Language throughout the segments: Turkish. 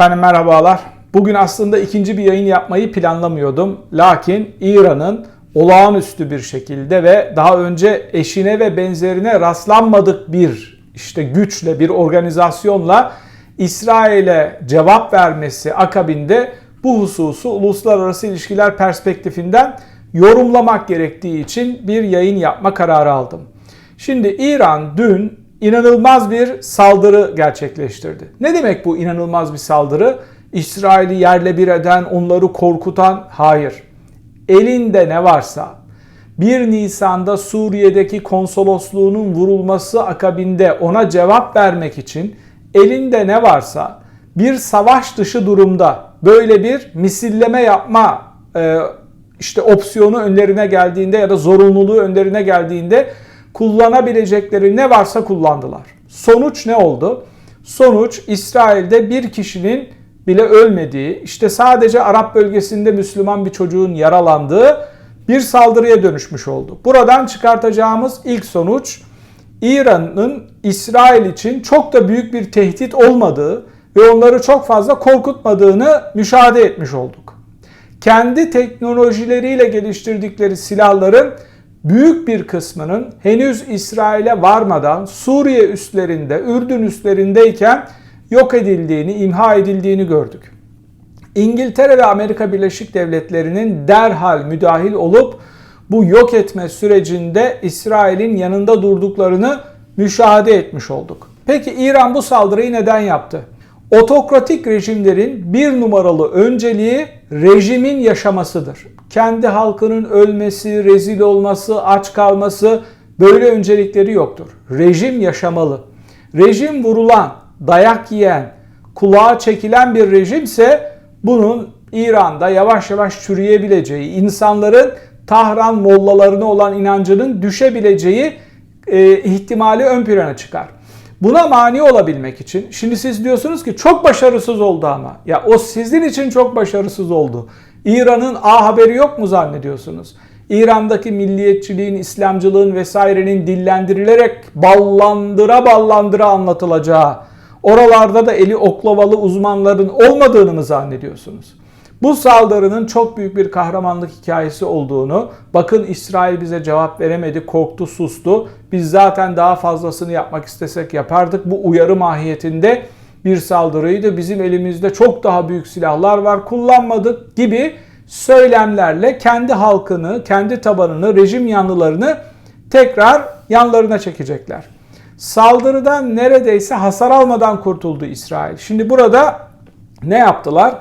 Efendim merhabalar. Bugün aslında ikinci bir yayın yapmayı planlamıyordum. Lakin İran'ın olağanüstü bir şekilde ve daha önce eşine ve benzerine rastlanmadık bir işte güçle, bir organizasyonla İsrail'e cevap vermesi akabinde bu hususu uluslararası ilişkiler perspektifinden yorumlamak gerektiği için bir yayın yapma kararı aldım. Şimdi İran dün inanılmaz bir saldırı gerçekleştirdi. Ne demek bu inanılmaz bir saldırı? İsrail'i yerle bir eden, onları korkutan? Hayır. Elinde ne varsa 1 Nisan'da Suriye'deki konsolosluğunun vurulması akabinde ona cevap vermek için elinde ne varsa bir savaş dışı durumda böyle bir misilleme yapma e, işte opsiyonu önlerine geldiğinde ya da zorunluluğu önlerine geldiğinde kullanabilecekleri ne varsa kullandılar. Sonuç ne oldu? Sonuç İsrail'de bir kişinin bile ölmediği, işte sadece Arap bölgesinde Müslüman bir çocuğun yaralandığı bir saldırıya dönüşmüş oldu. Buradan çıkartacağımız ilk sonuç İran'ın İsrail için çok da büyük bir tehdit olmadığı ve onları çok fazla korkutmadığını müşahede etmiş olduk. Kendi teknolojileriyle geliştirdikleri silahların büyük bir kısmının henüz İsrail'e varmadan Suriye üstlerinde, Ürdün üstlerindeyken yok edildiğini, imha edildiğini gördük. İngiltere ve Amerika Birleşik Devletleri'nin derhal müdahil olup bu yok etme sürecinde İsrail'in yanında durduklarını müşahede etmiş olduk. Peki İran bu saldırıyı neden yaptı? Otokratik rejimlerin bir numaralı önceliği rejimin yaşamasıdır. Kendi halkının ölmesi, rezil olması, aç kalması böyle öncelikleri yoktur. Rejim yaşamalı. Rejim vurulan, dayak yiyen, kulağa çekilen bir rejimse bunun İran'da yavaş yavaş çürüyebileceği, insanların Tahran mollalarına olan inancının düşebileceği e, ihtimali ön plana çıkar. Buna mani olabilmek için şimdi siz diyorsunuz ki çok başarısız oldu ama. Ya o sizin için çok başarısız oldu. İran'ın A haberi yok mu zannediyorsunuz? İran'daki milliyetçiliğin, İslamcılığın vesairenin dillendirilerek ballandıra ballandıra anlatılacağı, oralarda da eli oklavalı uzmanların olmadığını mı zannediyorsunuz? Bu saldırının çok büyük bir kahramanlık hikayesi olduğunu, bakın İsrail bize cevap veremedi, korktu, sustu. Biz zaten daha fazlasını yapmak istesek yapardık. Bu uyarı mahiyetinde bir saldırıydı. Bizim elimizde çok daha büyük silahlar var, kullanmadık gibi söylemlerle kendi halkını, kendi tabanını, rejim yanlılarını tekrar yanlarına çekecekler. Saldırıdan neredeyse hasar almadan kurtuldu İsrail. Şimdi burada ne yaptılar?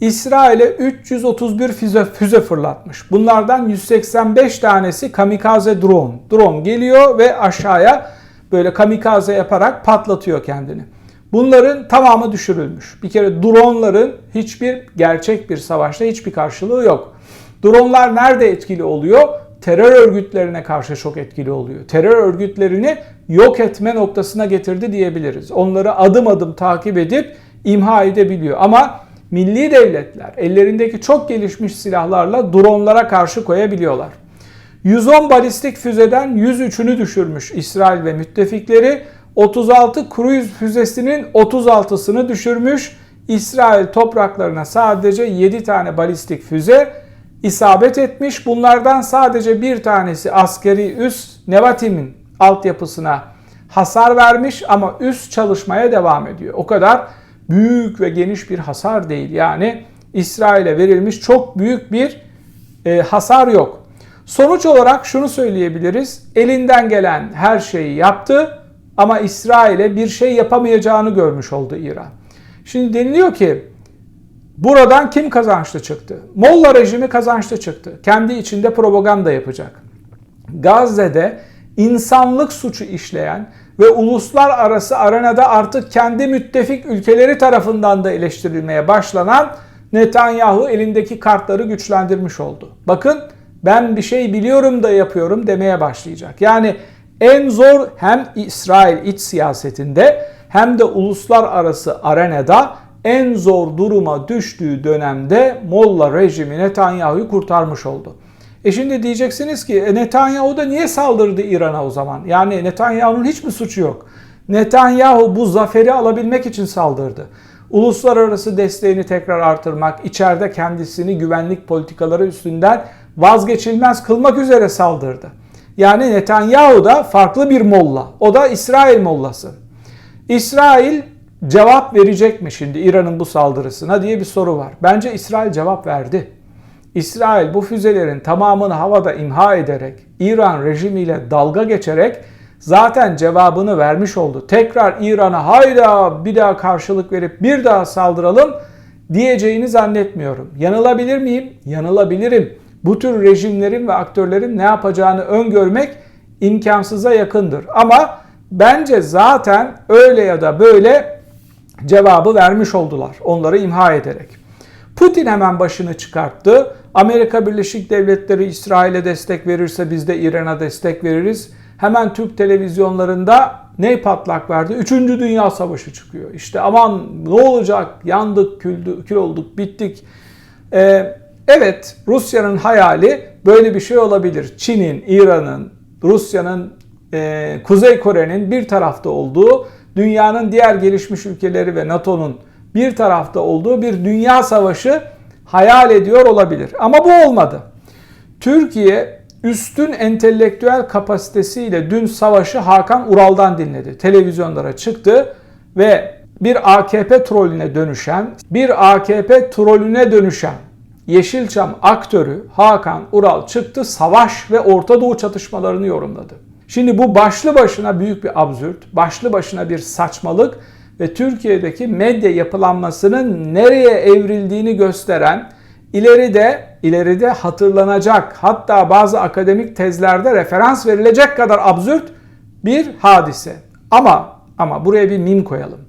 İsrail'e 331 füze, füze fırlatmış. Bunlardan 185 tanesi kamikaze drone. Drone geliyor ve aşağıya böyle kamikaze yaparak patlatıyor kendini. Bunların tamamı düşürülmüş. Bir kere dronların hiçbir gerçek bir savaşta hiçbir karşılığı yok. Dronlar nerede etkili oluyor? Terör örgütlerine karşı çok etkili oluyor. Terör örgütlerini yok etme noktasına getirdi diyebiliriz. Onları adım adım takip edip imha edebiliyor. Ama milli devletler ellerindeki çok gelişmiş silahlarla dronlara karşı koyabiliyorlar. 110 balistik füzeden 103'ünü düşürmüş İsrail ve müttefikleri. 36 kruz füzesinin 36'sını düşürmüş. İsrail topraklarına sadece 7 tane balistik füze isabet etmiş. Bunlardan sadece bir tanesi askeri üs Nevatim'in altyapısına hasar vermiş ama üst çalışmaya devam ediyor. O kadar büyük ve geniş bir hasar değil. Yani İsrail'e verilmiş çok büyük bir e, hasar yok. Sonuç olarak şunu söyleyebiliriz. Elinden gelen her şeyi yaptı ama İsrail'e bir şey yapamayacağını görmüş oldu İran. Şimdi deniliyor ki buradan kim kazançlı çıktı? Molla rejimi kazançlı çıktı. Kendi içinde propaganda yapacak. Gazze'de insanlık suçu işleyen ve uluslararası arenada artık kendi müttefik ülkeleri tarafından da eleştirilmeye başlanan Netanyahu elindeki kartları güçlendirmiş oldu. Bakın ben bir şey biliyorum da yapıyorum demeye başlayacak. Yani en zor hem İsrail iç siyasetinde hem de uluslararası arenada en zor duruma düştüğü dönemde Molla rejimi Netanyahu'yu kurtarmış oldu. E şimdi diyeceksiniz ki e Netanyahu da niye saldırdı İran'a o zaman? Yani Netanyahu'nun hiç mi suçu yok? Netanyahu bu zaferi alabilmek için saldırdı. uluslararası desteğini tekrar artırmak, içeride kendisini güvenlik politikaları üstünden vazgeçilmez kılmak üzere saldırdı. Yani Netanyahu da farklı bir molla. O da İsrail mollası. İsrail cevap verecek mi şimdi İran'ın bu saldırısına diye bir soru var. Bence İsrail cevap verdi. İsrail bu füzelerin tamamını havada imha ederek, İran rejimiyle dalga geçerek zaten cevabını vermiş oldu. Tekrar İran'a hayda bir daha karşılık verip bir daha saldıralım diyeceğini zannetmiyorum. Yanılabilir miyim? Yanılabilirim. Bu tür rejimlerin ve aktörlerin ne yapacağını öngörmek imkansıza yakındır. Ama bence zaten öyle ya da böyle cevabı vermiş oldular onları imha ederek. Putin hemen başını çıkarttı. Amerika Birleşik Devletleri İsrail'e destek verirse biz de İran'a destek veririz. Hemen Türk televizyonlarında ne patlak verdi? Üçüncü Dünya Savaşı çıkıyor. İşte aman ne olacak? Yandık, küldü, kül olduk, bittik. Ee, evet Rusya'nın hayali böyle bir şey olabilir. Çin'in, İran'ın, Rusya'nın, e, Kuzey Kore'nin bir tarafta olduğu, dünyanın diğer gelişmiş ülkeleri ve NATO'nun bir tarafta olduğu bir dünya savaşı hayal ediyor olabilir. Ama bu olmadı. Türkiye üstün entelektüel kapasitesiyle dün savaşı Hakan Ural'dan dinledi. Televizyonlara çıktı ve bir AKP trolüne dönüşen, bir AKP trolüne dönüşen Yeşilçam aktörü Hakan Ural çıktı savaş ve Orta Doğu çatışmalarını yorumladı. Şimdi bu başlı başına büyük bir absürt, başlı başına bir saçmalık ve Türkiye'deki medya yapılanmasının nereye evrildiğini gösteren ileride ileride hatırlanacak hatta bazı akademik tezlerde referans verilecek kadar absürt bir hadise. Ama ama buraya bir mim koyalım.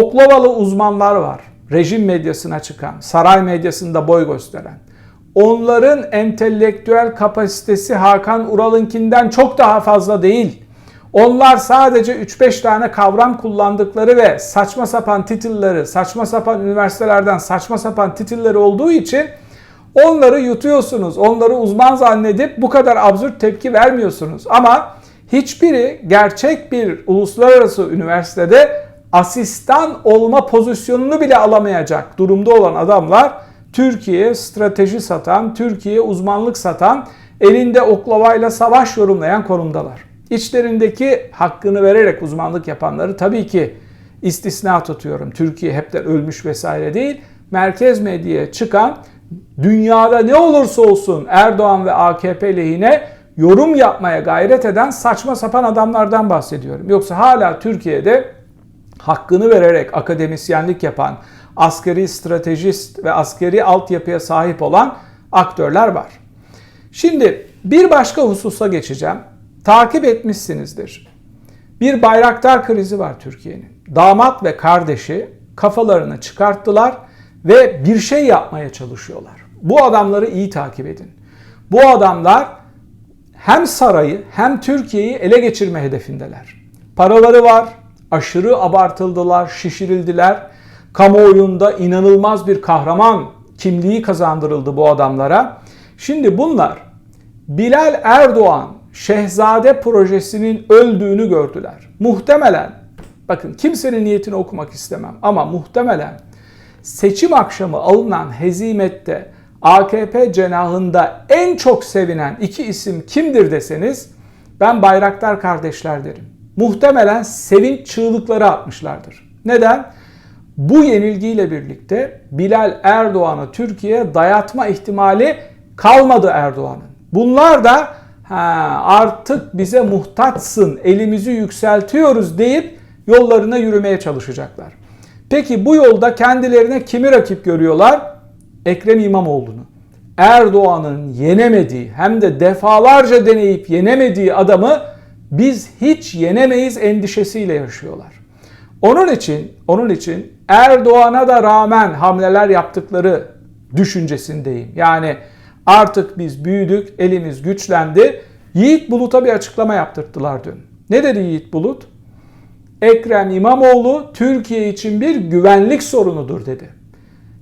Oklavalı uzmanlar var. Rejim medyasına çıkan, saray medyasında boy gösteren. Onların entelektüel kapasitesi Hakan Ural'ınkinden çok daha fazla değil. Onlar sadece 3-5 tane kavram kullandıkları ve saçma sapan titulları, saçma sapan üniversitelerden saçma sapan titilleri olduğu için onları yutuyorsunuz. Onları uzman zannedip bu kadar absürt tepki vermiyorsunuz. Ama hiçbiri gerçek bir uluslararası üniversitede asistan olma pozisyonunu bile alamayacak durumda olan adamlar Türkiye strateji satan, Türkiye uzmanlık satan, elinde oklavayla savaş yorumlayan konumdalar. İçlerindeki hakkını vererek uzmanlık yapanları tabii ki istisna tutuyorum. Türkiye hepten ölmüş vesaire değil. Merkez medyaya çıkan dünyada ne olursa olsun Erdoğan ve AKP lehine yorum yapmaya gayret eden saçma sapan adamlardan bahsediyorum. Yoksa hala Türkiye'de hakkını vererek akademisyenlik yapan, askeri stratejist ve askeri altyapıya sahip olan aktörler var. Şimdi bir başka hususa geçeceğim takip etmişsinizdir. Bir bayraktar krizi var Türkiye'nin. Damat ve kardeşi kafalarını çıkarttılar ve bir şey yapmaya çalışıyorlar. Bu adamları iyi takip edin. Bu adamlar hem sarayı hem Türkiye'yi ele geçirme hedefindeler. Paraları var, aşırı abartıldılar, şişirildiler. Kamuoyunda inanılmaz bir kahraman kimliği kazandırıldı bu adamlara. Şimdi bunlar Bilal Erdoğan Şehzade projesinin öldüğünü gördüler. Muhtemelen, bakın kimsenin niyetini okumak istemem ama muhtemelen seçim akşamı alınan hezimette AKP cenahında en çok sevinen iki isim kimdir deseniz ben Bayraktar kardeşler derim. Muhtemelen sevinç çığlıkları atmışlardır. Neden? Bu yenilgiyle birlikte Bilal Erdoğan'ı Türkiye'ye dayatma ihtimali kalmadı Erdoğan'ın. Bunlar da ha, artık bize muhtaçsın, elimizi yükseltiyoruz deyip yollarına yürümeye çalışacaklar. Peki bu yolda kendilerine kimi rakip görüyorlar? Ekrem İmamoğlu'nu. Erdoğan'ın yenemediği hem de defalarca deneyip yenemediği adamı biz hiç yenemeyiz endişesiyle yaşıyorlar. Onun için onun için Erdoğan'a da rağmen hamleler yaptıkları düşüncesindeyim. Yani Artık biz büyüdük, elimiz güçlendi. Yiğit Bulut'a bir açıklama yaptırttılar dün. Ne dedi Yiğit Bulut? Ekrem İmamoğlu Türkiye için bir güvenlik sorunudur dedi.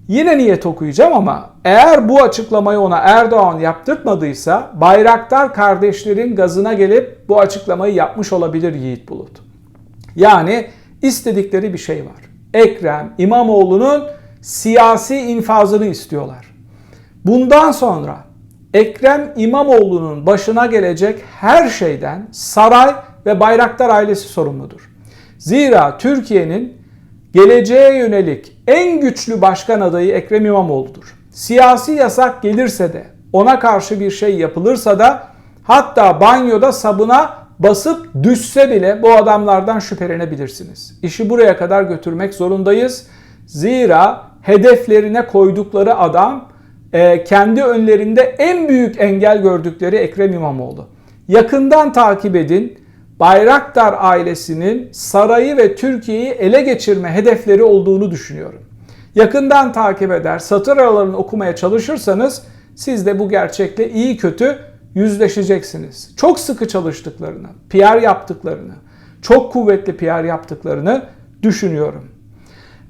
Yine niyet okuyacağım ama eğer bu açıklamayı ona Erdoğan yaptırtmadıysa Bayraktar kardeşlerin gazına gelip bu açıklamayı yapmış olabilir Yiğit Bulut. Yani istedikleri bir şey var. Ekrem İmamoğlu'nun siyasi infazını istiyorlar. Bundan sonra Ekrem İmamoğlu'nun başına gelecek her şeyden saray ve Bayraktar ailesi sorumludur. Zira Türkiye'nin geleceğe yönelik en güçlü başkan adayı Ekrem İmamoğlu'dur. Siyasi yasak gelirse de ona karşı bir şey yapılırsa da hatta banyoda sabuna basıp düşse bile bu adamlardan şüphelenebilirsiniz. İşi buraya kadar götürmek zorundayız. Zira hedeflerine koydukları adam e, kendi önlerinde en büyük engel gördükleri Ekrem İmamoğlu. Yakından takip edin. Bayraktar ailesinin sarayı ve Türkiye'yi ele geçirme hedefleri olduğunu düşünüyorum. Yakından takip eder, satır aralarını okumaya çalışırsanız siz de bu gerçekle iyi kötü yüzleşeceksiniz. Çok sıkı çalıştıklarını, PR yaptıklarını, çok kuvvetli PR yaptıklarını düşünüyorum.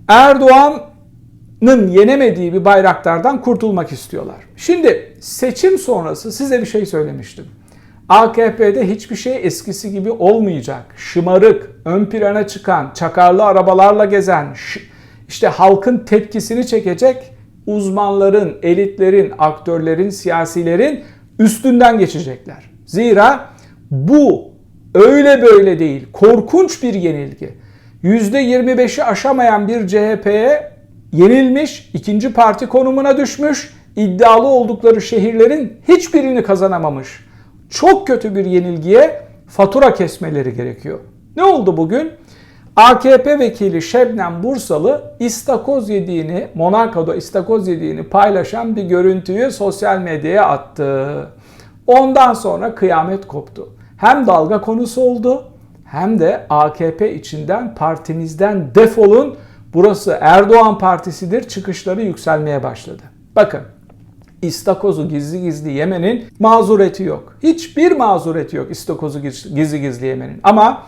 Erdoğan'ın yenemediği bir bayraktardan kurtulmak istiyorlar. Şimdi seçim sonrası size bir şey söylemiştim. AKP'de hiçbir şey eskisi gibi olmayacak. Şımarık, ön plana çıkan, çakarlı arabalarla gezen, işte halkın tepkisini çekecek uzmanların, elitlerin, aktörlerin, siyasilerin üstünden geçecekler. Zira bu öyle böyle değil. Korkunç bir yenilgi. %25'i aşamayan bir CHP'ye yenilmiş, ikinci parti konumuna düşmüş, iddialı oldukları şehirlerin hiçbirini kazanamamış. Çok kötü bir yenilgiye fatura kesmeleri gerekiyor. Ne oldu bugün? AKP vekili Şebnem Bursalı istakoz yediğini, Monaco'da istakoz yediğini paylaşan bir görüntüyü sosyal medyaya attı. Ondan sonra kıyamet koptu. Hem dalga konusu oldu hem de AKP içinden partimizden defolun burası Erdoğan partisidir çıkışları yükselmeye başladı. Bakın istakozu gizli gizli yemenin mazureti yok. Hiçbir mazureti yok istakozu gizli gizli yemenin. Ama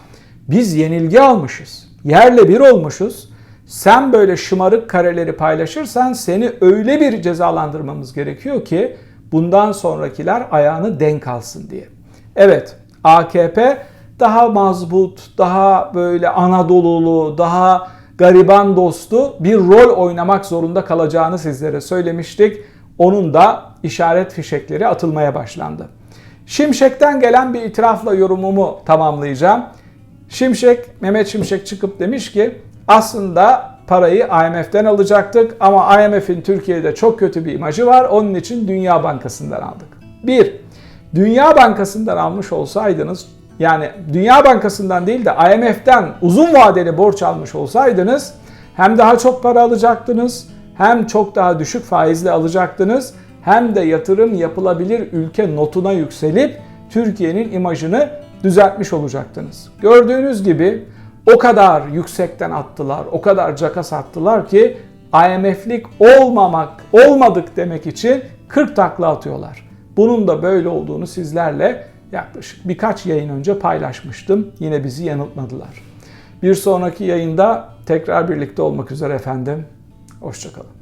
biz yenilgi almışız. Yerle bir olmuşuz. Sen böyle şımarık kareleri paylaşırsan seni öyle bir cezalandırmamız gerekiyor ki bundan sonrakiler ayağını denk alsın diye. Evet AKP daha mazbut, daha böyle Anadolulu, daha gariban dostu bir rol oynamak zorunda kalacağını sizlere söylemiştik. Onun da işaret fişekleri atılmaya başlandı. Şimşek'ten gelen bir itirafla yorumumu tamamlayacağım. Şimşek, Mehmet Şimşek çıkıp demiş ki aslında parayı IMF'den alacaktık ama IMF'in Türkiye'de çok kötü bir imajı var. Onun için Dünya Bankası'ndan aldık. Bir, Dünya Bankası'ndan almış olsaydınız yani Dünya Bankası'ndan değil de IMF'den uzun vadeli borç almış olsaydınız hem daha çok para alacaktınız hem çok daha düşük faizle alacaktınız hem de yatırım yapılabilir ülke notuna yükselip Türkiye'nin imajını düzeltmiş olacaktınız. Gördüğünüz gibi o kadar yüksekten attılar, o kadar caka sattılar ki IMF'lik olmamak, olmadık demek için 40 takla atıyorlar. Bunun da böyle olduğunu sizlerle yaklaşık birkaç yayın önce paylaşmıştım. Yine bizi yanıltmadılar. Bir sonraki yayında tekrar birlikte olmak üzere efendim. Hoşçakalın.